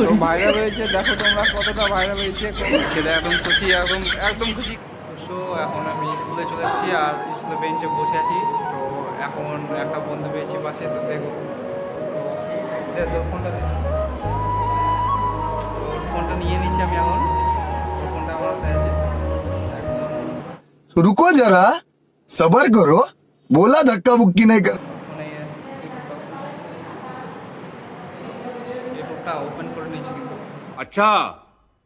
তো ভাইরাল হয়েছে দেখো তোমরা কতটা ভাইরাল হয়েছে ছেলে একদম খুশি একদম একদম খুশি সো এখন আমি স্কুলে চলে এসেছি আর স্কুলে বেঞ্চে বসে আছি তো এখন একটা বন্ধু পেয়েছি পাশে তো দেখো তো দে তোর ফোনটা দে। তো ফোনটা নিয়ে নিচ্ছি আমি এখন তো ফোনটা আমার হাতে আছে একদম तो रुको जरा सबर करो बोला धक्का बुक्की नहीं कर ফোনে ইউটিউবটা ইউটিউবটা ওপেন করে নিয়েছি কিন্তু अच्छा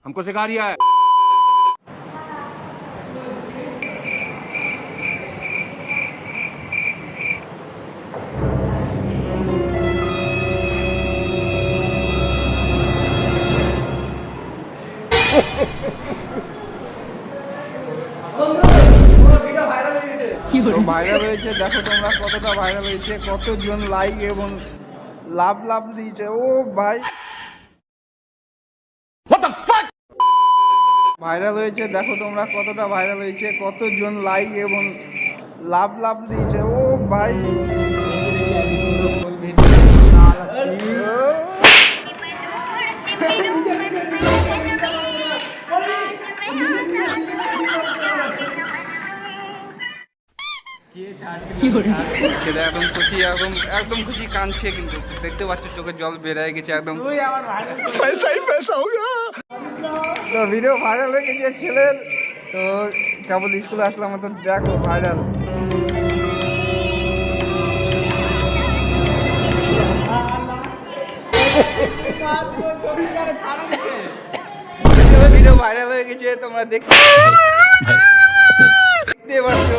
हमको सिखा रिया है তো ভাইরাল হয়েছে দেখো তোমরা কতটা ভাইরাল হয়েছে কতজন লাইক এবং লাভ লাভ দিয়েছে ও ভাই ভাইরাল হয়েছে দেখো তোমরা কতটা ভাইরাল হয়েছে কতজন লাইক এবং লাভ লাভ দিয়েছে। ও ভাই। একদম খুশি একদম একদম খুশি কাঁদছে কিন্তু। দেখতে পাচ্ছ চোখে জল বেড়ে গেছে একদম। পয়সাই পয়সা তো ভিডিও ভাইরাল হয়ে গেছে ছেলের। তো কেবল স্কুলে আসলাম তো দেখো ভাইরাল ভিডিও ভাইরাল হয়ে গেছে তোমরা দেখতে পাচ্ছ।